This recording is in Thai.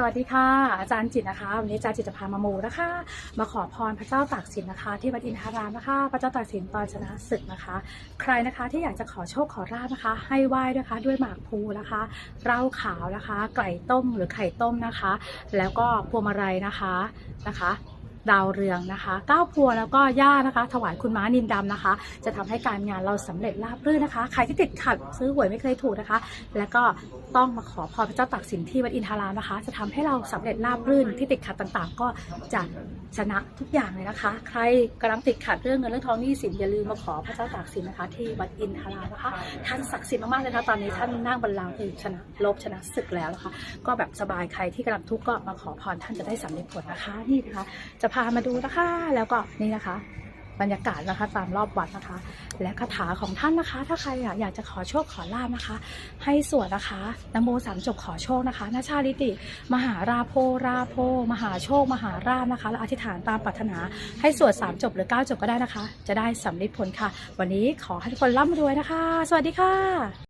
สวัสดีค่ะ อาจารย์จิตนะคะวันนี้อาจารย์จิตจะพามามูนะคะ มาขอพรพระเจ้าตากสินนะคะ ที่วัดอินทารามนะคะ พระเจ้าตากสินตอนชนะศึกนะคะ ใครนะคะที่อยากจะขอโชคขอราบนะคะ ให้ไหว้นะคะ ด้วยหมากพลูนะคะเหล้าขาวนะคะ ไก่ต้มหรือไข่ต้มนะคะ แล้วก็พวงมาลัยนะคะนะคะ ดาวเรืองนะคะก้าวพวแล้วก็ย่านะคะ ถวายคุณม้านินดำนะคะ จะทำให้การงานเราสำเร็จราบรื่นนะคะใครที่ติดขัดซื้อหวยไม่เคยถูกนะคะ แล้วก็ต้องมาขอพรพระเจ้าตากสินที่วัดอินทารามนะคะ จะทำให้เราสำเร็จราบรื่นที่ติดขัดต่างๆ ก็จะชนะทุกอย่างเลยนะคะ ใครกำลังติดขัดเรื่องเงินเรื่องทองหนี้สินอย่าลืมมาขอพระเจ้าตากสินนะคะ ที่วัดอินทารามนะคะท่านศักดิ์สิทธิ์มากๆเลยนะคะตอนนี้ท่านนั่งบัลลังก์คือชนะลบชนะศึกแล้วนะคะ ก็แบบสบายใครที่กำลังทุกข์ก็มาขอพรท่านจะได้สำเร็จผลนะคะนี่นะคะจะพามาดูนะคะ แล้วก็นี่นะคะ บรรยากาศนะคะตามรอบวัดนะคะ และคาถาของท่านนะคะ ถ้าใครอะอยากจะขอโชคขอลาบนะคะ ให้สวดนะคะนโมสามจบขอโชคนะคะนาชาลิติ มหาราโพราโพ มหาโชค มหาราบนะคะและอธิษฐานตามปรารถนาให้สวดสามจบหรือเก้าจบก็ได้นะคะ จะได้สำเร็จผลค่ะ วันนี้ขอให้ทุกคนร่ำรวยนะคะ สวัสดีค่ะ